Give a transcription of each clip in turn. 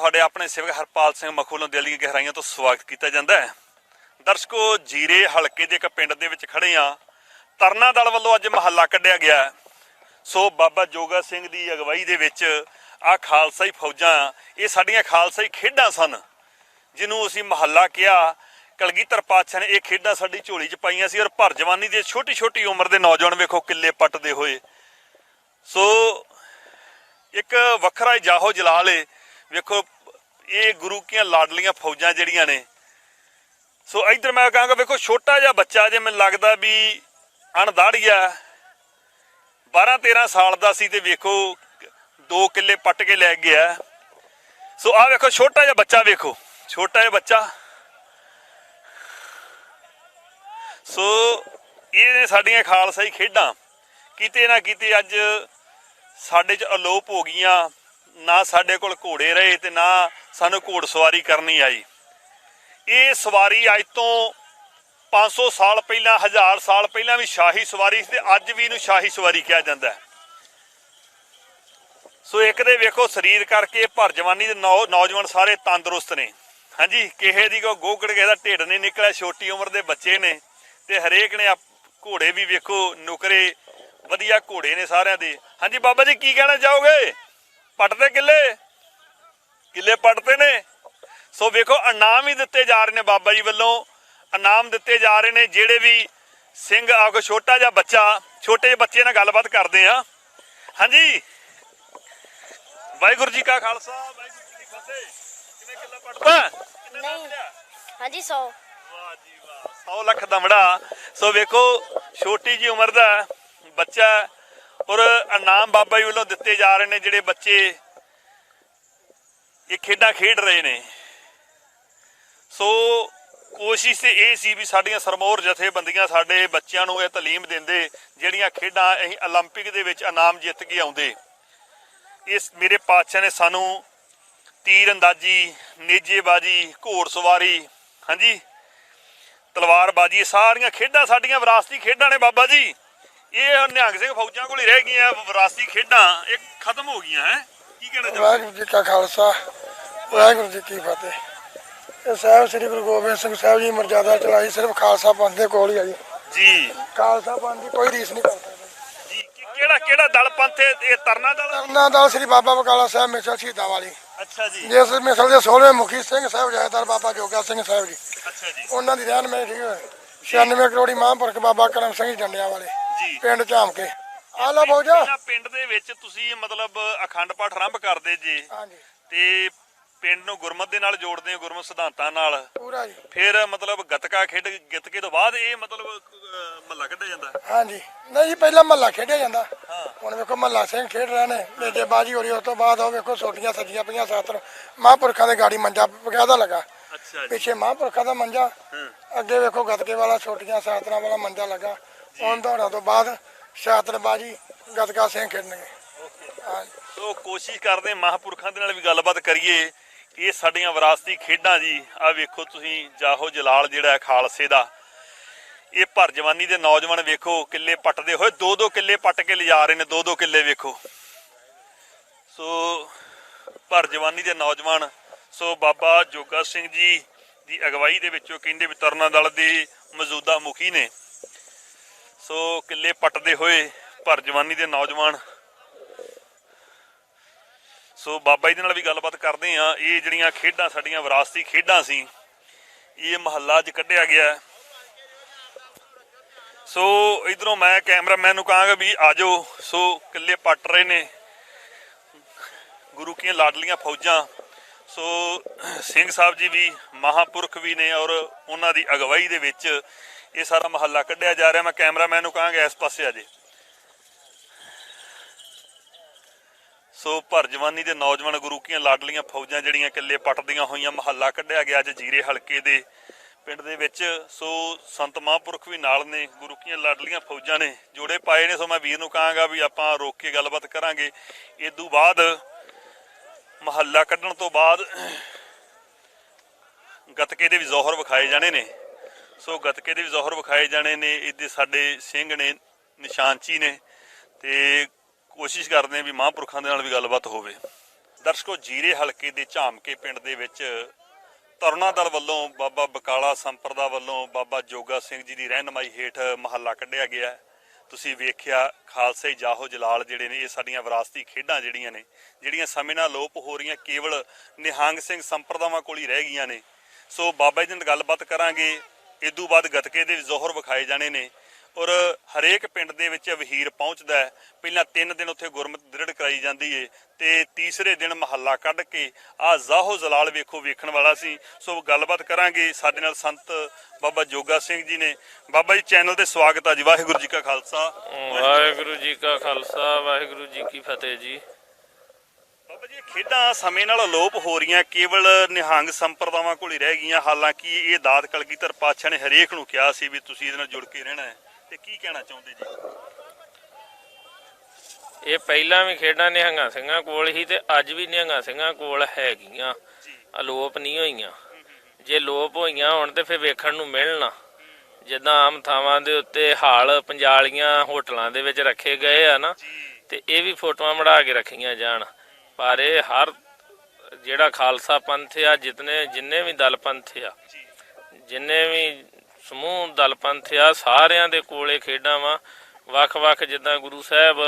ਤੁਹਾਡੇ ਆਪਣੇ ਸਿਵਕ ਹਰਪਾਲ ਸਿੰਘ ਮਖੂ ਨੂੰ ਦਿਲ ਦੀਆਂ ਗਹਿਰਾਈਆਂ ਤੋਂ ਸਵਾਗਤ ਕੀਤਾ ਜਾਂਦਾ ਹੈ। ਦਰਸ਼ਕੋ, ਜੀਰੇ ਹਲਕੇ ਦੇ ਇੱਕ ਪਿੰਡ ਦੇ ਵਿੱਚ ਖੜੇ ਆ ਤਰਨਾ ਦਲ ਵੱਲੋਂ ਅੱਜ ਮਹੱਲਾ ਕੱਢਿਆ ਗਿਆ ਸੋ ਬਾਬਾ ਜੋਗਾ ਸਿੰਘ ਦੀ ਅਗਵਾਈ ਦੇ ਵਿੱਚ ਆ ਖਾਲਸਾਈ ਫੌਜਾਂ, ਇਹ ਸਾਡੀਆਂ ਖਾਲਸਾਈ ਖੇਡਾਂ ਸਨ, ਜਿਹਨੂੰ ਅਸੀਂ ਮਹੱਲਾ ਕਿਹਾ। ਕਲਗੀਧਰ ਪਾਤਸ਼ਾਹ ਨੇ ਇਹ ਖੇਡਾਂ ਸਾਡੀ ਝੋਲੀ 'ਚ ਪਾਈਆਂ ਸੀ ਔਰ ਭਰ ਜਵਾਨੀ ਦੇ ਛੋਟੀ ਛੋਟੀ ਉਮਰ ਦੇ ਨੌਜਵਾਨ ਵੇਖੋ ਕਿੱਲੇ ਪੱਟਦੇ ਹੋਏ। ਸੋ ਇੱਕ ਵੱਖਰਾ ਹੀ ਜਾਹੋ ਜਲਾਲ ਏ। ਵੇਖੋ ਇਹ ਗੁਰੂ ਕੀਆਂ ਲਾਡਲੀਆਂ ਫੌਜਾਂ ਜਿਹੜੀਆਂ ਨੇ। ਸੋ ਇਧਰ ਮੈਂ ਕਹਾਂਗਾ, ਵੇਖੋ, ਛੋਟਾ ਜਿਹਾ ਬੱਚਾ ਜੇ ਮੈਨੂੰ ਲੱਗਦਾ ਵੀ ਅਣਦਾੜੀਆ 12 13 ਸਾਲ ਦਾ ਸੀ ਤੇ ਵੇਖੋ, ਦੋ ਕਿੱਲੇ ਪੱਟ ਕੇ ਲੈ ਗਿਆ। ਸੋ ਆਹ ਵੇਖੋ, ਛੋਟਾ ਜਿਹਾ ਬੱਚਾ ਵੇਖੋ, ਛੋਟਾ ਜਿਹਾ ਬੱਚਾ। ਸੋ ਇਹ ਨੇ ਸਾਡੀਆਂ ਖਾਲਸਾਈ ਖੇਡਾਂ। ਕਿਤੇ ਨਾ ਕਿਤੇ ਅੱਜ ਸਾਡੇ 'ਚ ਅਲੋਪ ਹੋ ਗਈਆਂ। ਨਾ ਸਾਡੇ ਕੋਲ ਘੋੜੇ ਰਹੇ ਤੇ ਨਾ ਸਾਨੂੰ ਘੋੜ ਸਵਾਰੀ ਕਰਨੀ ਆਈ। ਇਹ ਸਵਾਰੀ ਅੱਜ ਤੋਂ 500 ਸਾਲ ਪਹਿਲਾਂ 1000 ਸਾਲ ਪਹਿਲਾਂ ਵੀ ਸ਼ਾਹੀ ਸਵਾਰੀ ਸੀ ਤੇ ਅੱਜ ਵੀ ਇਹਨੂੰ ਸ਼ਾਹੀ ਸਵਾਰੀ ਕਿਹਾ ਜਾਂਦਾ ਸੋ ਇੱਕ ਦੇ ਵੇਖੋ ਸਰੀਰ ਕਰਕੇ ਭਰ ਜਵਾਨੀ ਦੇ ਨੌ- ਨੌਜਵਾਨ ਸਾਰੇ ਤੰਦਰੁਸਤ ਨੇ। ਹਾਂਜੀ, ਕਿਸੇ ਦੀ ਕੋ ਗੋਗੜ, ਕਿਸੇ ਦਾ ਢਿੱਡ ਨਹੀਂ ਨਿਕਲਿਆ, ਛੋਟੀ ਉਮਰ ਦੇ ਬੱਚੇ ਨੇ ਤੇ ਹਰੇਕ ਨੇ ਘੋੜੇ ਵੀ ਵੇਖੋ, ਨੁਕਰੇ, ਵਧੀਆ ਘੋੜੇ ਨੇ ਸਾਰਿਆਂ ਦੇ। ਹਾਂਜੀ, ਬਾਬਾ ਜੀ ਕੀ ਕਹਿਣਾ ਚਾਹੋਗੇ? ਪੱਟਦੇ ਕਿੱਲੇ? ਕਿੱਲੇ ਪੱਟਦੇ ਨੇ। ਸੋ ਵੇਖੋ ਇਨਾਮ ਹੀ ਦਿੱਤੇ ਜਾ ਰਹੇ ਨੇ ਬਾਬਾ ਜੀ ਵੱਲੋਂ। ਇਨਾਮ ਦਿੱਤੇ ਜਾ ਰਹੇ ਨੇ ਜਿਹੜੇ ਵੀ ਸਿੰਘ ਆ ਕੋ ਛੋਟਾ ਜਿਹਾ ਬੱਚਾ ਛੋਟੇ ਜਿਹੇ ਬੱਚੇ ਨਾਲ ਗੱਲਬਾਤ ਕਰਦੇ ਆ ਹਾਂਜੀ। ਵਾਹਿਗੁਰੂ ਜੀ ਕਾ ਖਾਲਸਾ ਵਾਹਿਗੁਰੂ ਜੀ ਕੀ ਫਤਿਹ। ਕਿਵੇਂ ਕਿੱਲਾ ਪੜਦਾ ਨਹੀਂ। ਹਾਂਜੀ 100 ਵਾਹ ਜੀ ਵਾਹ 100 ਲੱਖ ਦਮੜਾ ਸੋ ਵੇਖੋ ਛੋਟੀ ਜੀ ਉਮਰ ਦਾ ਬੱਚਾ ਔਰ ਇਨਾਮ ਬਾਬਾ ਜੀ ਵੱਲੋਂ ਦਿੱਤੇ ਜਾ ਰਹੇ ਨੇ ਜਿਹੜੇ ਬੱਚੇ ਇਹ ਖੇਡਾਂ ਖੇਡ ਰਹੇ ਨੇ ਸੋ ਕੋਸ਼ਿਸ਼ ਤੇ ਇਹ ਸੀ ਵੀ ਸਾਡੀਆਂ ਸਰਮੌਰ ਜਥੇਬੰਦੀਆਂ ਸਾਡੇ ਬੱਚਿਆਂ ਨੂੰ ਇਹ ਤਾਲੀਮ ਦਿੰਦੇ ਜਿਹੜੀਆਂ ਖੇਡਾਂ ਅਸੀਂ 올림픽 ਦੇ ਵਿੱਚ ਇਨਾਮ ਜਿੱਤ ਕੇ ਆਉਂਦੇ ਇਸ ਮੇਰੇ ਪਾਤਸ਼ਾਹ ਨੇ ਸਾਨੂੰ ਤੀਰ ਅੰਦਾਜ਼ੀ ਨੇਜੇਬਾਜ਼ੀ ਘੋੜਸਵਾਰੀ ਹਾਂਜੀ ਤਲਵਾਰਬਾਜ਼ੀ ਇਹ ਸਾਰੀਆਂ ਖੇਡਾਂ ਸਾਡੀਆਂ ਵਿਰਾਸਤੀ ਖੇਡਾਂ ਨੇ ਬਾਬਾ ਜੀ ਇਹ ਨਿਹੰਗ ਸਿੰਘ ਫੌਜਾਂ ਕੋਲ ਹੀ ਰਹਿ ਗਈਆਂ ਵਿਰਾਸਤੀ ਖੇਡਾਂ ਇਹ ਖਤਮ ਹੋ ਗਈਆਂ ਹੈ। ਕੀ ਕਹਿਣਾ ਚਾਹੁੰਦੇ ਵਾਹਿਗੁਰੂ ਜੀ ਕਾ ਖਾਲਸਾ ਵਾਹਿਗੁਰੂ ਜੀ ਕੀ ਫਤਿਹ। ਇਹ ਸਾਹਿਬ ਸ੍ਰੀ ਗੁਰੂ ਗੋਬਿੰਦ ਸਿੰਘ ਸਾਹਿਬ ਜੀ ਮਰਜ਼ਾਦਾ ਚਲਾਈ ਸਿਰਫ ਖਾਲਸਾ ਪੰਥ ਦੇ ਕੋਲ ਹੀ ਆ ਜੀ। ਜੀ। ਖਾਲਸਾ ਪੰਥ ਦੀ ਕੋਈ ਰੀਸ ਨਹੀਂ ਕਰਦਾ ਜੀ ਕਿ- ਕਿਹੜਾ ਕਿਹੜਾ ਦਲ ਪੰਥ ਇਹ ਇਹ ਤਰਨਾ ਦਲ? ਤਰਨਾ ਦਾ ਸ੍ਰੀ ਬਾਬਾ ਬਕਾਲਾ ਸਾਹਿਬ ਮਿਸਲ ਸ਼ਹੀਦਾਂ ਵਾਲੀ। ਅੱਛਾ ਜੀ। ਜਿਸ ਮਿਸਲ ਦੇ 16ਵੇਂ ਮੁਖੀ ਸਿੰਘ ਸਾਹਿਬ ਜਾਇਦਾਰ ਬਾਬਾ ਜੋਗਾ ਸਿੰਘ ਸਾਹਿਬ ਜੀ। ਅੱਛਾ ਜੀ। ਉਹਨਾਂ ਦੀ ਰਹਿਨ ਮੈਂ ਠੀਕ 96 ਕਰੋੜੀ ਮਹਾਂਪੁਰਖ ਬਾਬਾ ਕਰਮ ਸਿੰਘ ਜੀ ਵਾਲੇ ਜੀ ਪਿੰਡ ਝਾਮ ਕੇ ਆ ਲਓ ਬੋਜਾ ਇਹਨਾਂ ਪਿੰਡ ਦੇ ਵਿੱਚ ਤੁਸੀਂ ਮਤਲਬ ਅਖੰਡ ਪਾਠ ਆਰੰਭ ਕਰਦੇ ਜੀ। ਹਾਂਜੀ। ਤੇ ਪਿੰਡ ਨੂੰ ਗੁਰਮਤ ਦੇ ਨਾਲ ਜੋੜਦੇ ਹੋ ਗੁਰਮਤ ਸਿਧਾਂਤਾਂ ਨਾਲ। ਪੂਰਾ ਜੀ। ਫਿਰ ਮਤਲਬ ਗਤਕਾ ਖੇਡ ਗਿੱਤਕੇ ਤੋਂ ਬਾਅਦ ਇਹ ਮਤਲਬ ਮਹੱਲਾ ਕੱਢਿਆ ਜਾਂਦਾ? ਹਾਂਜੀ। ਨਹੀਂ ਜੀ ਪਹਿਲਾਂ ਮਹੱਲਾ ਖੇਡਿਆ ਜਾਂਦਾ। ਹਾਂ। ਹੁਣ ਵੇਖੋ ਮਹੱਲਾ ਸਿੰਘ ਖੇਡ ਰਹੇ ਨੇ ਮੇਜੇ ਬਾਜੀ ਹੋ ਰਹੀ ਉਸ ਤੋਂ ਬਾਅਦ ਉਹ ਵੇਖੋ ਛੋਟੀਆਂ ਸੱਜੀਆਂ ਪਈਆਂ ਸਾਤਰ ਮਹਾਂਪੁਰਖਾਂ ਦੇ ਗਾੜੀ ਮੰਜਾ ਬਕਾਇਦਾ ਲੱਗਾ। ਅੱਛਾ ਜੀ। ਪਿੱਛੇ ਮਹਾਂਪੁਰਖਾਂ ਦਾ ਮੰਜਾ। ਹਾਂ। ਅੱਗੇ ਵੇਖੋ ਗਤਕੇ ਵਾਲਾ ਛੋਟੀਆਂ ਸਾਤਰਾਂ ਵਾਲਾ ਮੰਜਾ ਲੱਗਾ। ਹੁਣ ਦੌੜਾਂ ਤੋਂ ਬਾਅਦ ਸ਼ਾਤਰਬਾਜੀ ਗਤਕਾ ਸਿੰਘ ਖੇਡਣਗੇ। ਸੋ ਕੋਸ਼ਿਸ਼ ਕਰਦੇ ਹਾਂ ਦੇ ਨਾਲ ਵੀ ਗੱਲਬਾਤ ਕਰੀਏ ਇਹ ਸਾਡੀਆਂ ਵਿਰਾਸਤੀ ਖੇਡਾਂ ਜੀ ਆ ਵੇਖੋ ਤੁਸੀਂ, ਜਾਹੋ ਜਲਾਲ ਜਿਹੜਾ ਖਾਲਸੇ ਦਾ। ਇਹ ਭਰ ਜਵਾਨੀ ਦੇ ਨੌਜਵਾਨ ਵੇਖੋ ਕਿੱਲੇ ਪੱਟਦੇ ਹੋਏ ਦੋ ਦੋ ਕਿੱਲੇ ਪੱਟ ਕੇ ਲਿਜਾ ਰਹੇ ਨੇ ਦੋ ਦੋ ਕਿੱਲੇ ਵੇਖੋ। ਸੋ ਭਰ ਜਵਾਨੀ ਦੇ ਨੌਜਵਾਨ, ਸੋ ਬਾਬਾ ਜੋਗਾ ਸਿੰਘ ਜੀ ਦੀ ਅਗਵਾਈ ਦੇ ਵਿੱਚੋਂ ਕਹਿੰਦੇ ਵੀ ਤਰਨਾ ਦਲ ਦੇ ਮੌਜੂਦਾ ਮੁਖੀ ਨੇ। ਸੋ ਕਿੱਲੇ ਪੱਟਦੇ ਹੋਏ ਭਰ ਜਵਾਨੀ ਦੇ ਨੌਜਵਾਨ। ਸੋ ਬਾਬਾ ਜੀ ਦੇ ਨਾਲ ਵੀ ਗੱਲਬਾਤ ਕਰਦੇ ਆ ਇਹ ਜਿਹੜੀਆਂ ਖੇਡਾਂ, ਸਾਡੀਆਂ ਵਿਰਾਸਤੀ ਖੇਡਾਂ ਸੀ, ਇਹ ਮਹੱਲਾ 'ਚ ਕੱਢਿਆ ਗਿਆ ਸੋ ਇਧਰੋਂ ਮੈਂ ਕੈਮਰਾਮੈਨ ਨੂੰ ਕਹਾਂਗਾ ਵੀ ਆਜੋ ਸੋ ਕਿੱਲੇ ਪੱਟ ਰਹੇ ਨੇ ਗੁਰੂ ਕੀਆਂ ਲਾਡਲੀਆਂ ਫੌਜਾਂ। ਸੋ ਸਿੰਘ ਸਾਹਿਬ ਜੀ ਵੀ ਮਹਾਪੁਰਖ ਵੀ ਨੇ ਔਰ ਉਹਨਾਂ ਦੀ ਅਗਵਾਈ ਦੇ ਵਿੱਚ ਇਹ ਸਾਰਾ ਮਹੱਲਾ ਕੱਢਿਆ ਜਾ ਰਿਹਾ, ਮੈਂ ਕੈਮਰਾਮੈਨ ਨੂੰ ਕਹਾਂਗਾ ਇਸ ਪਾਸੇ ਆ ਜੇ। ਸੋ ਭਰ ਜਵਾਨੀ ਦੇ ਨੌਜਵਾਨ ਗੁਰੂਕੀਆਂ, ਲਾਡਲੀਆਂ, ਫੌਜਾਂ ਜਿਹੜੀਆਂ ਕਿੱਲੇ ਪੱਟਦੀਆਂ ਹੋਈਆਂ ਮਹੱਲਾ ਕੱਢਿਆ ਗਿਆ ਅੱਜ ਜੀਰੇ ਹਲਕੇ ਦੇ ਪਿੰਡ ਦੇ ਵਿੱਚ। ਸੋ ਸੰਤ ਮਹਾਂਪੁਰਖ ਵੀ ਨਾਲ ਨੇ ਗੁਰੂ ਕੀਆਂ ਲਾਡਲੀਆਂ, ਫੌਜਾਂ ਨੇ ਜੋੜੇ ਪਾਏ ਨੇ। ਸੋ ਮੈਂ ਵੀਰ ਨੂੰ ਕਹਾਂਗਾ ਵੀ ਆਪਾਂ ਰੋਕ ਕੇ ਗੱਲਬਾਤ ਕਰਾਂਗੇ। ਇਸ ਤੋਂ ਬਾਅਦ ਮਹੱਲਾ ਕੱਢਣ ਤੋਂ ਬਾਅਦ ਗਤਕੇ ਦੇ ਵੀ ਜ਼ੋਹਰ ਵਿਖਾਏ ਜਾਣੇ ਨੇ। ਸੋ ਗਤਕੇ ਦੇ ਵੀ ਜ਼ੋਹਰ ਵਿਖਾਏ ਜਾਣੇ ਨੇ ਇਹਦੇ ਸਾਡੇ ਸਿੰਘ ਨੇ, ਨਿਸ਼ਾਨਚੀ ਨੇ ਤੇ ਕੋਸ਼ਿਸ਼ ਕਰਦੇ ਆ ਵੀ ਮਹਾਂਪੁਰਖਾਂ ਦੇ ਨਾਲ ਵੀ ਗੱਲਬਾਤ ਹੋਵੇ। ਦਰਸ਼ਕੋ, ਜੀਰੇ ਹਲਕੇ ਦੇ ਝਾਮਕੇ ਪਿੰਡ ਦੇ ਵਿੱਚ ਤਰੁਣਾ ਦਲ ਵੱਲੋਂ ਬਾਬਾ ਬਕਾਲਾ ਸੰਪਰਦਾ ਵੱਲੋਂ ਬਾਬਾ ਜੋਗਾ ਸਿੰਘ ਜੀ ਦੀ ਰਹਿਨਮਾਈ ਹੇਠ ਮਹੱਲਾ ਕੱਢਿਆ ਗਿਆ ਤੁਸੀਂ ਵੇਖਿਆ, ਖਾਲਸੇ ਜਾਹੋ ਜਲਾਲ ਜਿਹੜੇ ਨੇ, ਇਹ ਸਾਡੀਆਂ ਵਿਰਾਸਤੀ ਖੇਡਾਂ ਜਿਹੜੀਆਂ ਨੇ, ਜਿਹੜੀਆਂ ਸਮੇਂ ਨਾਲ ਲੋਪ ਹੋ ਰਹੀਆਂ, ਕੇਵਲ ਨਿਹੰਗ ਸਿੰਘ ਸੰਪਰਦਾਵਾਂ ਕੋਲ ਹੀ ਰਹਿ ਗਈਆਂ ਨੇ। ਸੋ ਬਾਬਾ ਜੀ ਨਾਲ ਗੱਲਬਾਤ ਕਰਾਂਗੇ। ਇਦੋਂ ਬਾਅਦ ਗਤਕੇ ਦੇ ਜ਼ੋਹਰ ਵਿਖਾਏ ਜਾਣੇ ਨੇ ਔਰ ਹਰੇਕ ਪਿੰਡ ਦੇ ਵਿੱਚ ਵਹੀਰ ਪਹੁੰਚਦਾ ਹੈ। ਪਹਿਲਾਂ 3 ਦਿਨ ਉੱਥੇ ਗੁਰਮਤ ਦ੍ਰਿੜ ਕਰਾਈ ਜਾਂਦੀ ਏ ਤੇ ਤੀਸਰੇ ਦਿਨ ਮਹੱਲਾ ਕੱਢ ਕੇ ਆ ਜ਼ਾਹੋ ਜ਼ਲਾਲ ਵੇਖੋ ਵੇਖਣ ਵਾਲਾ ਸੀ। ਸੋ ਗੱਲਬਾਤ ਕਰਾਂਗੇ ਸਾਡੇ ਨਾਲ ਸੰਤ ਬਾਬਾ ਜੋਗਾ ਸਿੰਘ ਜੀ ਨੇ। ਬਾਬਾ ਜੀ, ਚੈਨਲ ਤੇ ਸਵਾਗਤ ਆ ਜੀ। ਵਾਹਿਗੁਰੂ ਜੀ ਕਾ ਖਾਲਸਾ। ਵਾਹਿਗੁਰੂ ਜੀ ਕਾ ਖਾਲਸਾ, ਵਾਹਿਗੁਰੂ ਜੀ ਕੀ ਫਤਿਹ ਜੀ। ਜੀ ਖੇਡਾਂ ਸਮੇਂ ਨਾਲ ਅਲੋਪ ਹੋ ਰਹੀਆਂ ਕੇਵਲ ਨਿਹੰਗ ਸੰਪਰਦਾਵਾਂ ਕੋਲ ਹੀ ਰਹਿ ਗਈਆਂ। ਹਾਲਾਂਕਿ ਇਹ ਦਾਤ ਕਲਗੀਧਰ ਪਾਤਸ਼ਾਹ ਨੇ ਹਰੇਕ ਨੂੰ ਕਿਹਾ ਸੀ ਵੀ ਤੁਸੀਂ ਇਹਦੇ ਨਾਲ ਜੁੜ ਕੇ ਰਹਿਣਾ ਹੈ। ਤੇ ਕੀ ਕਹਿਣਾ ਚਾਹੁੰਦੇ ਜੀ? ਇਹ ਪਹਿਲਾਂ ਵੀ ਖੇਡਾਂ ਨਿਹੰਗਾਂ ਸਿੰਘਾਂ ਕੋਲ ਹੀ ਤੇ ਅੱਜ ਵੀ ਨਿਹੰਗਾਂ ਸਿੰਘਾਂ ਕੋਲ ਹੈਗੀਆਂ। ਅਲੋਪ ਨਹੀਂ ਹੋਈਆਂ। ਜੇ ਲੋਪ ਹੋਈਆਂ ਹੁਣ ਤੇ ਫਿਰ ਵੇਖਣ ਨੂੰ ਮਿਲਣਾ। ਜਿੱਦਾਂ ਆਮ ਥਾਵਾਂ ਦੇ ਉੱਤੇ ਹਾਲ ਪੰਜਾਲੀਆਂ ਹੋਟਲਾਂ ਦੇ ਵਿੱਚ ਰੱਖੇ ਗਏ ਆ ਨਾ ਤੇ ਇਹ ਵੀ ਫੋਟੋਆਂ ਮੜਾ ਕੇ ਰੱਖੀਆਂ ਜਾਣ। ਪਰ ਇਹ ਹਰ ਜਿਹੜਾ ਖਾਲਸਾ ਪੰਥ ਆ, ਜਿਤਨੇ ਜਿੰਨੇ ਵੀ ਦਲ ਪੰਥ ਆ, ਜਿੰਨੇ ਵੀ ਸਮੂਹ ਦਲ ਪੰਥ ਆ, ਸਾਰਿਆਂ ਦੇ ਕੋਲੇ ਖੇਡਾਂ ਵਾ। ਵੱਖ-ਵੱਖ ਜਿੱਦਾਂ ਗੁਰੂ ਸਾਹਿਬ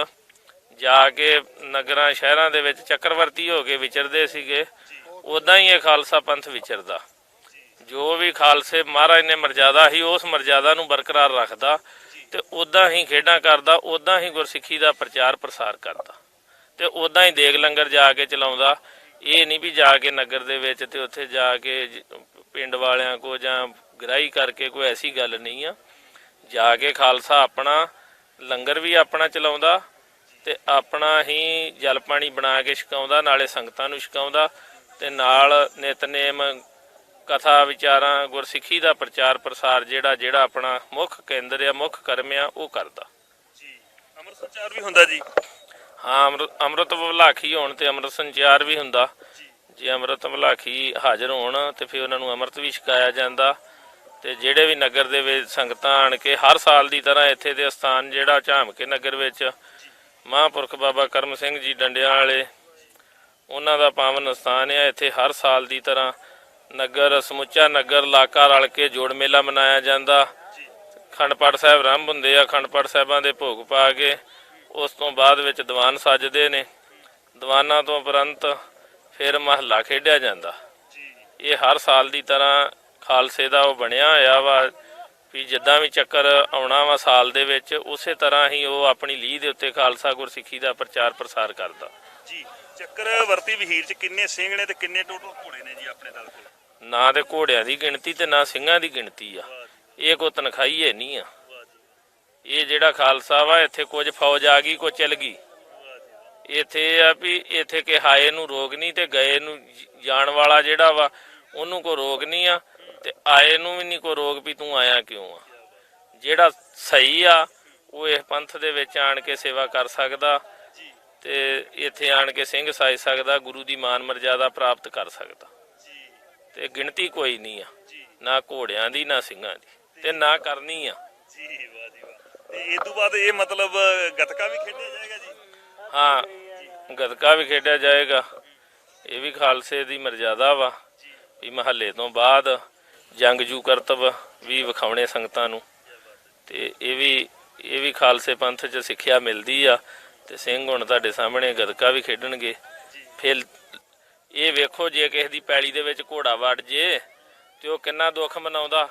ਜਾ ਕੇ ਨਗਰਾਂ, ਸ਼ਹਿਰਾਂ ਦੇ ਵਿੱਚ ਚੱਕਰਵਰਤੀ ਹੋ ਕੇ ਵਿਚਰਦੇ ਸੀਗੇ ਉਦਾਂ ਹੀ ਇਹ ਖਾਲਸਾ ਪੰਥ ਵਿਚਰਦਾ। ਜੋ ਵੀ ਖਾਲਸੇ ਮਹਾਰਾਜ ਨੇ ਮਰਜ਼ਾਦਾ ਹੀ ਉਸ ਮਰਜ਼ਾਦਾ ਨੂੰ ਬਰਕਰਾਰ ਰੱਖਦਾ ਤੇ ਉਦਾਂ ਹੀ ਖੇਡਾਂ ਕਰਦਾ ਉਦਾਂ ਹੀ ਗੁਰਸਿੱਖੀ ਦਾ ਪ੍ਰਚਾਰ ਪ੍ਰਸਾਰ ਕਰਦਾ। ਤੇ ਉਦਾਂ ਹੀ ਦੇਗ ਲੰਗਰ ਜਾ ਕੇ ਚਲਾਉਂਦਾ। ਇਹ ਨਹੀਂ ਵੀ ਜਾ ਕੇ ਨਗਰ ਦੇ ਵਿੱਚ ਤੇ ਉੱਥੇ ਜਾ ਕੇ ਜ- ਪਿੰਡ ਵਾਲਿਆਂ ਕੋ ਜਾਂ ਗ੍ਰਾਈ ਕਰਕੇ ਕੋਈ ਐਸੀ ਗੱਲ ਨਹੀਂ ਆ। ਜਾ ਕੇ ਖਾਲਸਾ ਆਪਣਾ, ਲੰਗਰ ਵੀ ਆਪਣਾ ਚਲਾਉਂਦਾ ਤੇ ਆਪਣਾ ਹੀ ਜਲ ਪਾਣੀ ਬਣਾ ਕੇ ਛਕਾਉਂਦਾ, ਨਾਲੇ ਸੰਗਤਾਂ ਨੂੰ ਛਕਾਉਂਦਾ ਤੇ ਨਾਲ ਨਿਤਨੇਮ ਕਥਾ ਵਿਚਾਰਾਂ, ਗੁਰਸਿੱਖੀ ਦਾ ਪ੍ਰਚਾਰ ਪ੍ਰਸਾਰ ਜਿਹੜਾ ਜਿਹੜਾ ਆਪਣਾ ਮੁੱਖ ਕੇਂਦਰ ਆ, ਮੁੱਖ ਕਰਮ ਆ, ਉਹ ਕਰਦਾ। ਜੀ ਅਮਰ ਸੰਚਾਰ ਵੀ ਹੁੰਦਾ ਜੀ। ਹਾਂ, ਅੰਮ੍ਰਿਤ ਅੰਮ੍ਰਿਤ ਵਿਲਾਖੀ ਹੋਣ ਤੇ ਅੰਮ੍ਰਿਤ ਸੰਚਾਰ ਵੀ ਹੁੰਦਾ। ਜੇ ਅੰਮ੍ਰਿਤ ਵਿਲਾਖੀ ਹਾਜ਼ਰ ਹੋਣ ਤੇ ਫਿਰ ਉਹਨਾਂ ਨੂੰ ਅੰਮ੍ਰਿਤ ਵੀ ਛਕਾਇਆ ਜਾਂਦਾ। ਤੇ ਜਿਹੜੇ ਵੀ ਨਗਰ ਦੇ ਵਿੱਚ ਸੰਗਤਾਂ ਆਣ ਕੇ ਹਰ ਸਾਲ ਦੀ ਤਰ੍ਹਾਂ ਇੱਥੇ ਦੇ ਸਥਾਨ ਜਿਹੜਾ ਝਾਮਕੇ ਨਗਰ ਵਿੱਚ ਮਹਾਂਪੁਰਖ ਬਾਬਾ ਕਰਮ ਸਿੰਘ ਜੀ ਡੰਡਿਆਂ ਵਾਲੇ, ਉਹਨਾਂ ਦਾ ਪਾਵਨ ਸਥਾਨ ਹੈ ਇੱਥੇ ਹਰ ਸਾਲ ਦੀ ਤਰ੍ਹਾਂ ਨਗਰ, ਸਮੁੱਚਾ ਨਗਰ ਇਲਾਕਾ ਰਲ ਕੇ ਜੋੜ ਮੇਲਾ ਮਨਾਇਆ ਜਾਂਦਾ। ਖੰਡ ਪਾਠ ਸਾਹਿਬ ਆਰੰਭ ਹੁੰਦੇ ਆ ਖੰਡ ਪਾਠ ਸਾਹਿਬਾਂ ਦੇ ਭੋਗ ਪਾ ਕੇ ਉਸ ਤੋਂ ਬਾਅਦ ਵਿੱਚ ਦੀਵਾਨ ਸੱਜਦੇ ਨੇ। ਦੀਵਾਨਾਂ ਤੋਂ ਉਪਰੰਤ ਫਿਰ ਮਹੱਲਾ ਖੇਡਿਆ ਜਾਂਦਾ। ਜੀ। ਇਹ ਹਰ ਸਾਲ ਦੀ ਤਰ੍ਹਾਂ ਖਾਲਸੇ ਦਾ ਉਹ ਬਣਿਆ ਹੋਇਆ ਵਾ ਵੀ ਜਿੱਦਾਂ ਵੀ ਚੱਕਰ ਆਉਣਾ ਵਾ ਸਾਲ ਦੇ ਵਿੱਚ ਉਸੇ ਤਰ੍ਹਾਂ ਹੀ ਉਹ ਆਪਣੀ ਲੀਹ ਦੇ ਉੱਤੇ ਖਾਲਸਾ ਗੁਰਸਿੱਖੀ ਦਾ ਪ੍ਰਚਾਰ ਪ੍ਰਸਾਰ ਕਰਦਾ। ਜੀ ਚੱਕਰ ਵਰਤੀ ਵਹੀਰ ਚ ਕਿੰਨੇ ਸਿੰਘ ਨੇ ਤੇ ਕਿੰਨੇ ਟੋਟਲ ਘੋੜੇ ਨੇ ਜੀ ਆਪਣੇ ਦਲ ਕੋਲ? ਨਾ ਤੇ ਘੋੜਿਆਂ ਦੀ ਗਿਣਤੀ ਤੇ ਨਾ ਸਿੰਘਾਂ ਦੀ ਗਿਣਤੀ ਆ। ਇਹ ਕੋ ਤਨਖਾਈ ਹੈ ਨਹੀਂ ਆ। ਇਹ ਜਿਹੜਾ ਖਾਲਸਾ ਵਾ, ਇੱਥੇ ਕੁਝ ਫੌਜ ਆ ਗਈ, ਕੁਝ ਚਲ ਗਈ। ਵਾਹ ਇੱਥੇ ਇਹ ਆ ਵੀ ਇੱਥੇ ਕਿ ਹਾਏ ਨੂੰ ਰੋਗ ਨਹੀਂ ਤੇ ਗਏ ਨੂੰ ਜਾਣ ਵਾਲਾ ਜਿਹੜਾ ਵਾ, ਉਹਨੂੰ ਕੋ ਰੋਗ ਨਹੀਂ ਆ ਤੇ ਆਏ ਨੂੰ ਵੀ ਨਹੀਂ ਕੋ ਰੋਗ ਵੀ ਤੂੰ ਆਇਆ ਕਿਉਂ ਆ? ਜਿਹੜਾ ਸਹੀ ਆ, ਉਹ ਇਸ ਪੰਥ ਦੇ ਵਿੱਚ ਆਣ ਕੇ ਸੇਵਾ ਕਰ ਸਕਦਾ ਤੇ ਇੱਥੇ ਆਣ ਕੇ ਸਿੰਘ ਸਾਜ ਸਕਦਾ, ਗੁਰੂ ਦੀ ਮਾਨ ਮਰਜ਼ਾਦਾ ਪ੍ਰਾਪਤ ਕਰ ਸਕਦਾ। ਤੇ ਗਿਣਤੀ ਕੋਈ ਨਹੀਂ ਆ, ਨਾ ਘੋੜਿਆਂ ਦੀ, ਨਾ ਸਿੰਘਾਂ ਦੀ ਤੇ ਨਾ ਕਰਨੀ ਆ। ਜੀ ਵਾਹ ਜੀ ਵਾਹ ਤੇ ਇਸ ਤੋਂ ਬਾਅਦ ਇਹ ਮਤਲਬ ਗਤਕਾ ਵੀ ਖੇਡਿਆ ਜਾਏਗਾ ਜੀ? ਹਾਂ, ਗਤਕਾ ਵੀ ਖੇਡਿਆ ਜਾਏਗਾ। ਇਹ ਵੀ ਖਾਲਸੇ ਦੀ ਮਰਜ਼ਾਦਾ ਵਾ ਵੀ ਮਹੱਲੇ ਤੋਂ ਬਾਅਦ ਜੰਗਜੂ ਕਰਤਵ ਵੀ ਵਿਖਾਉਣੇ ਸੰਗਤਾਂ ਨੂੰ। ਤੇ ਇਹ ਵੀ ਇਹ ਵੀ ਖਾਲਸੇ ਪੰਥ 'ਚ ਸਿੱਖਿਆ ਮਿਲਦੀ ਆ ਤੇ ਸਿੰਘ ਹੁਣ ਤੁਹਾਡੇ ਸਾਹਮਣੇ ਗਤਕਾ ਵੀ ਖੇਡਣਗੇ। ਫਿਰ ਇਹ ਵੇਖੋ ਜੇ ਕਿਸੇ ਦੀ ਪੈਲੀ ਦੇ ਵਿੱਚ ਘੋੜਾ ਵੜ ਜੇ ਤੇ ਉਹ ਕਿੰਨਾ ਦੁੱਖ ਮਨਾਉਂਦਾ।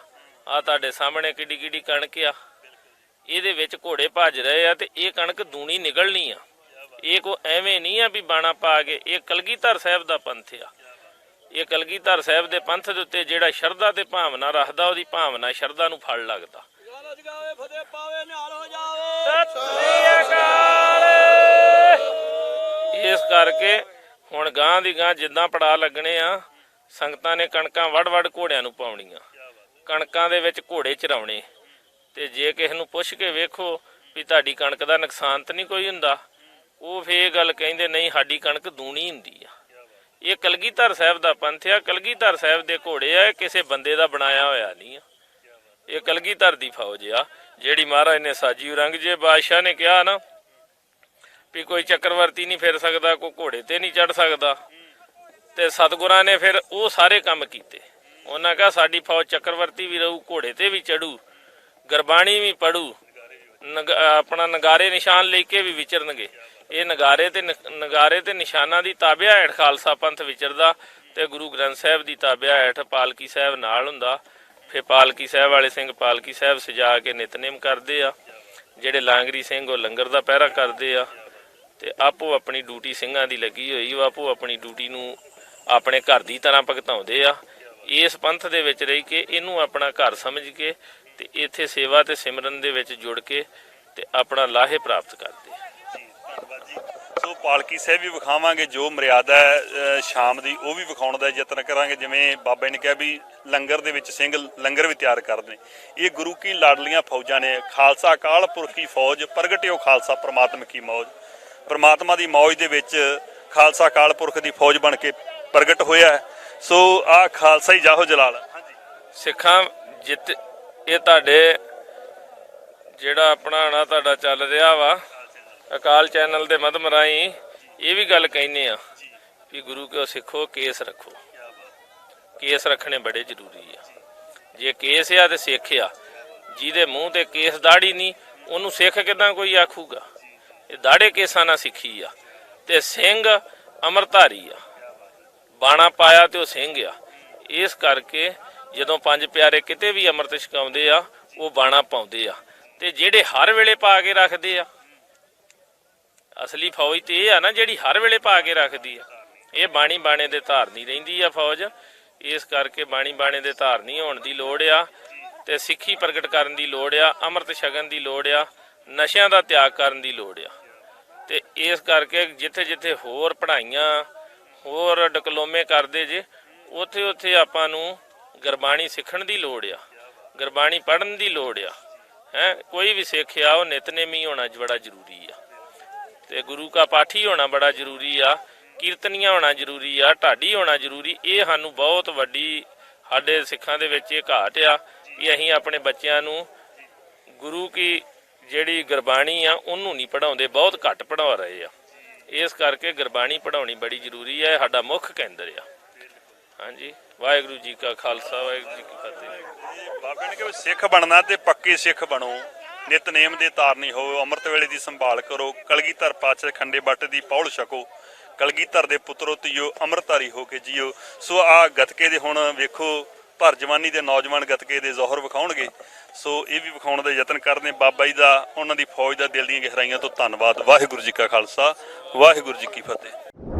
ਆ ਤੁਹਾਡੇ ਸਾਹਮਣੇ ਕਿੱਡੀ ਕਿੱਡੀ ਕਣਕ ਆ। ਇਹਦੇ ਵਿੱਚ ਘੋੜੇ ਭੱਜ ਰਹੇ ਆ ਤੇ ਇਹ ਕਣਕ ਦੂਣੀ ਨਿਕਲਣੀ ਆ। ਇਹ ਕੋ ਐਵੇਂ ਨਹੀਂ ਆ ਵੀ ਬਾਣਾ ਪਾ ਕੇ, ਇਹ ਕਲਗੀਧਰ ਸਾਹਿਬ ਦਾ ਪੰਥ ਆ। ਇਹ ਕਲਗੀਧਰ ਸਾਹਿਬ ਦੇ ਪੰਥ ਦੇ ਉੱਤੇ ਜਿਹੜਾ ਸ਼ਰਧਾ ਤੇ ਭਾਵਨਾ ਰੱਖਦਾ, ਉਹਦੀ ਭਾਵਨਾ ਸ਼ਰਧਾ ਨੂੰ ਫਲ ਲੱਗਦਾ। ਇਸ ਕਰਕੇ ਹੁਣ ਗਾਂ ਦੀ ਗਾਂ ਜਿੱਦਾਂ ਪੜਾ ਲੱਗਣੇ ਆ, ਸੰਗਤਾਂ ਨੇ ਕਣਕਾਂ ਵੜ ਵੜ ਘੋੜਿਆਂ ਨੂੰ ਪਾਉਣੀਆਂ। ਕਣਕਾਂ ਦੇ ਵਿੱਚ ਘੋੜੇ ਚਰਾਉਣੇ। ਤੇ ਜੇ ਕਿਸੇ ਨੂੰ ਪੁੱਛ ਕੇ ਵੇਖੋ ਵੀ ਤੁਹਾਡੀ ਕਣਕ ਦਾ ਨੁਕਸਾਨ ਤਾਂ ਨਹੀਂ ਕੋਈ ਹੁੰਦਾ, ਉਹ ਫੇਰ ਇਹ ਗੱਲ ਕਹਿੰਦੇ, ਨਹੀਂ, ਸਾਡੀ ਕਣਕ ਦੂਣੀ ਹੁੰਦੀ ਆ। ਇਹ ਕਲਗੀਧਰ ਸਾਹਿਬ ਦਾ ਪੰਥ ਆ। ਕਲਗੀਧਰ ਸਾਹਿਬ ਦੇ ਘੋੜੇ ਆ, ਇਹ ਕਿਸੇ ਬੰਦੇ ਦਾ ਬਣਾਇਆ ਹੋਇਆ ਨਹੀਂ ਆ। ਇਹ ਕਲਗੀਧਰ ਦੀ ਫੌਜ ਆ, ਜਿਹੜੀ ਮਹਾਰਾਜ ਨੇ ਸਾਜੀ ਰੰਗ ਜੇ ਬਾਦਸ਼ਾਹ ਨੇ ਕਿਹਾ ਨਾ ਵੀ ਕੋਈ ਚੱਕਰਵਰਤੀ ਨਹੀਂ ਫਿਰ ਸਕਦਾ, ਕੋਈ ਘੋੜੇ ਤੇ ਨਹੀਂ ਚੜ ਸਕਦਾ। ਤੇ ਸਤਿਗੁਰਾਂ ਨੇ ਫਿਰ ਉਹ ਸਾਰੇ ਕੰਮ ਕੀਤੇ। ਉਹਨਾਂ ਕਹਾ, ਸਾਡੀ ਫੌਜ ਚੱਕਰਵਰਤੀ ਵੀ ਰਹੂ, ਘੋੜੇ ਤੇ ਵੀ ਚੜੂ ਗੁਰਬਾਣੀ ਵੀ ਪੜੂ ਨਗ- ਆਪਣਾ ਨਗਾਰੇ ਨਿਸ਼ਾਨ ਲੈ ਕੇ ਵੀ ਵਿਚਰਨਗੇ। ਇਹ ਨਗਾਰੇ ਤੇ ਨ- ਨਗਾਰੇ ਤੇ ਨਿਸ਼ਾਨਾਂ ਦੀ ਤਾਬਿਆ ਹੇਠ ਖਾਲਸਾ ਪੰਥ ਵਿਚਰਦਾ ਤੇ ਗੁਰੂ ਗ੍ਰੰਥ ਸਾਹਿਬ ਦੀ ਤਾਬਿਆ ਹੇਠ ਪਾਲਕੀ ਸਾਹਿਬ ਨਾਲ ਹੁੰਦਾ। ਫਿਰ ਪਾਲਕੀ ਸਾਹਿਬ ਵਾਲੇ ਸਿੰਘ ਪਾਲਕੀ ਸਾਹਿਬ ਸਜਾ ਕੇ ਨਿਤਨੇਮ ਕਰਦੇ ਆ। ਜਿਹੜੇ ਲਾਂਗਰੀ ਸਿੰਘ ਉਹ ਲੰਗਰ ਦਾ ਪਹਿਰਾ ਕਰਦੇ ਆ ਤੇ ਆਪੋ ਆਪਣੀ ਡਿਊਟੀ ਸਿੰਘਾਂ ਦੀ ਲੱਗੀ ਹੋਈ ਉਹ ਆਪੋ ਆਪਣੀ ਡਿਊਟੀ ਨੂੰ ਆਪਣੇ ਘਰ ਦੀ ਤਰ੍ਹਾਂ ਭਗਤਾਉਂਦੇ ਆ। ਇਸ ਪੰਥ ਦੇ ਵਿੱਚ ਰਹੀ ਕੇ ਇਹਨੂੰ ਆਪਣਾ ਘਰ ਸਮਝ ਕੇ ਤੇ ਇੱਥੇ ਸੇਵਾ ਤੇ ਸਿਮਰਨ ਦੇ ਵਿੱਚ ਜੁੜ ਕੇ ਤੇ ਆਪਣਾ ਲਾਹੇ ਪ੍ਰਾਪਤ ਕਰਦੇ ਆ। ਸੋ ਪਾਲਕੀ ਸਾਹਿਬ ਵੀ ਵਿਖਾਵਾਂਗੇ, ਜੋ ਮਰਿਆਦਾ ਹੈ ਸ਼ਾਮ ਦੀ, ਉਹ ਵੀ ਵਿਖਾਉਣ ਦਾ ਯਤਨ ਕਰਾਂਗੇ। ਜਿਵੇਂ ਬਾਬਾ ਨੇ ਕਿਹਾ ਵੀ ਲੰਗਰ ਦੇ ਵਿੱਚ ਸਿੰਘ ਲੰਗਰ ਵੀ ਤਿਆਰ ਕਰਦੇ ਨੇ। ਇਹ ਗੁਰੂ ਕੀ ਲਾਡਲੀਆਂ ਫੌਜਾਂ ਨੇ ਖਾਲਸਾ ਅਕਾਲ ਪੁਰਖੀ ਫੌਜ, ਪ੍ਰਗਟਿਓ ਖਾਲਸਾ ਪ੍ਰਮਾਤਮ ਕੀ ਮੌਜ। ਪ੍ਰਮਾਤਮਾ ਦੀ ਮੌਜ ਦੇ ਵਿੱਚ ਖਾਲਸਾ ਕਾਲ ਪੁਰਖ ਦੀ ਫੌਜ ਬਣ ਕੇ ਪ੍ਰਗਟ ਹੋਇਆ ਹੈ। ਸੋ ਆ ਖਾਲਸਾ ਹੀ ਜਾਹੋ ਜਲਾਲ। ਸਿੱਖਾਂ ਜਿੱਤ ਇਹ ਤੁਹਾਡੇ ਜਿਹੜਾ ਆਪਣਾ ਨਾ ਤੁਹਾਡਾ ਚੱਲ ਰਿਹਾ ਵਾ, ਅਕਾਲ ਚੈਨਲ ਦੇ ਮਦਮ ਰਾਹੀਂ ਇਹ ਵੀ ਗੱਲ ਕਹਿੰਨੇ ਆ ਵੀ ਗੁਰੂ ਕਿਉ ਸਿੱਖੋ, ਕੇਸ ਰੱਖੋ। ਕੇਸ ਰੱਖਣੇ ਬੜੇ ਜ਼ਰੂਰੀ ਆ। ਜੇ ਕੇਸ ਆ ਤੇ ਸਿੱਖ ਆ, ਜਿਹਦੇ ਮੂੰਹ ਤੇ ਕੇਸ ਦਾੜੀ ਨਹੀਂ, ਉਹਨੂੰ ਸਿੱਖ ਕਿਦਾਂ ਕੋਈ ਆਖੂਗਾ? ਇਹ ਦਾੜੇ ਕੇਸਾਂ ਨਾਲ ਸਿੱਖੀ ਆ ਤੇ ਸਿੰਘ ਅਮਰਧਾਰੀ ਆ। ਬਾਣਾ ਪਾਇਆ ਤੇ ਉਹ ਸਿੰਘ ਆ। ਇਸ ਕਰਕੇ ਜਦੋਂ ਪੰਜ ਪਿਆਰੇ ਕਿਤੇ ਵੀ ਅੰਮ੍ਰਿਤ ਛਕਾਉਂਦੇ ਆ, ਉਹ ਬਾਣਾ ਪਾਉਂਦੇ ਆ। ਤੇ ਜਿਹੜੇ ਹਰ ਵੇਲੇ ਪਾ ਕੇ ਰੱਖਦੇ ਆ, ਅਸਲੀ ਫੌਜ ਤੇ ਇਹ ਆ ਨਾ ਜਿਹੜੀ ਹਰ ਵੇਲੇ ਪਾ ਕੇ ਰੱਖਦੀ ਆ। ਇਹ ਬਾਣੀ ਬਾਣੇ ਦੇ ਧਾਰਨੀ ਰਹਿੰਦੀ ਆ ਫੌਜ। ਇਸ ਕਰਕੇ ਬਾਣੀ ਬਾਣੇ ਦੇ ਧਾਰਨੀ ਹੋਣ ਦੀ ਲੋੜ ਆ ਤੇ ਸਿੱਖੀ ਪ੍ਰਗਟ ਕਰਨ ਦੀ ਲੋੜ ਆ, ਅੰਮ੍ਰਿਤ ਛਕਣ ਦੀ ਲੋੜ ਆ, ਨਸ਼ਿਆਂ ਦਾ ਤਿਆਗ ਕਰਨ ਦੀ ਲੋੜ ਆ। ਤੇ ਇਸ ਕਰਕੇ ਜਿੱਥੇ ਜਿੱਥੇ ਹੋਰ ਪੜ੍ਹਾਈਆਂ ਹੋਰ ਡਿਪਲੋਮੇ ਕਰਦੇ ਜੇ, ਉੱਥੇ ਉੱਥੇ ਆਪਾਂ ਨੂੰ ਗੁਰਬਾਣੀ ਸਿੱਖਣ ਦੀ ਲੋੜ ਆ। ਗੁਰਬਾਣੀ ਪੜ੍ਹਨ ਦੀ ਲੋੜ ਆ। ਹੈ, ਕੋਈ ਵੀ ਸਿੱਖਿਆ, ਉਹ ਨਿਤਨੇਮੀ ਹੋਣਾ ਬੜਾ ਜ਼ਰੂਰੀ ਆ। ਤੇ ਗੁਰੂ ਕਾ ਪਾਠੀ ਹੋਣਾ ਬੜਾ ਜ਼ਰੂਰੀ ਆ, ਕੀਰਤਨੀਆਂ ਹੋਣਾ ਜ਼ਰੂਰੀ ਆ, ਢਾਡੀ ਹੋਣਾ ਜ਼ਰੂਰੀ, ਇਹ ਸਾਨੂੰ ਬਹੁਤ ਵੱਡੀ, ਸਾਡੇ ਸਿੱਖਾਂ ਦੇ ਵਿੱਚ ਇਹ ਘਾਟ ਆ ਕਿ ਅਸੀਂ ਆਪਣੇ ਬੱਚਿਆਂ ਨੂੰ ਗੁਰੂ ਕੀ ਜਿਹੜੀ ਗੁਰਬਾਣੀ ਆ, ਉਹਨੂੰ ਨਹੀਂ ਪੜਾਉਂਦੇ ਬਹੁਤ ਘੱਟ ਪੜ੍ਹਾ ਰਹੇ ਆ। ਇਸ ਕਰਕੇ ਗੁਰਬਾਣੀ ਪੜਾਉਣੀ ਬੜੀ ਜ਼ਰੂਰੀ ਹੈ ਸਾਡਾ ਮੁੱਖ ਕੇਂਦਰ ਆ। ਹਾਂਜੀ, ਵਾਹਿਗੁਰੂ ਜੀ ਕਾ ਖਾਲਸਾ, ਵਾਹਿਗੁਰੂ ਜੀ ਕੀ ਫਤਿਹ। ਬਾਬੇ ਨੇ ਕਿਹਾ, ਸਿੱਖ ਬਣਨਾ ਤੇ ਪੱਕੇ ਸਿੱਖ ਬਣੋ। ਨਿਤਨੇਮ ਦੇ ਤਾਰਨੀ ਹੋਵੋ ਅੰਮ੍ਰਿਤ ਵੇਲੇ ਦੀ ਸੰਭਾਲ ਕਰੋ। ਕਲਗੀਧਰ ਪਾਤਸ਼ਾਹ ਖੰਡੇ ਬੱਟ ਦੀ ਪੌਲ ਛਕੋ। ਕਲਗੀਧਰ ਦੇ ਪੁੱਤਰੋ, ਤੀਓ ਅੰਮ੍ਰਿਤਧਾਰੀ ਹੋ ਕੇ ਜੀਓ। ਸੋ ਆ ਗਤਕੇ ਦੇ ਹੁਣ ਵੇਖੋ ਭਰ ਜਵਾਨੀ ਦੇ ਨੌਜਵਾਨ ਗਤਕੇ ਦੇ ਜ਼ੋਹਰ ਵਿਖਾਉਣਗੇ। ਸੋ ਇਹ ਵੀ ਵਿਖਾਉਣ ਦਾ ਯਤਨ ਕਰਦੇ ਬਾਬਾ ਜੀ ਦਾ, ਉਹਨਾਂ ਦੀ ਫੌਜ ਦਾ ਦਿਲ ਦੀਆਂ ਗਹਿਰਾਈਆਂ ਤੋਂ ਧੰਨਵਾਦ। ਵਾਹਿਗੁਰੂ ਜੀ ਕਾ ਖਾਲਸਾ, ਵਾਹਿਗੁਰੂ ਜੀ ਕੀ ਫਤਿਹ।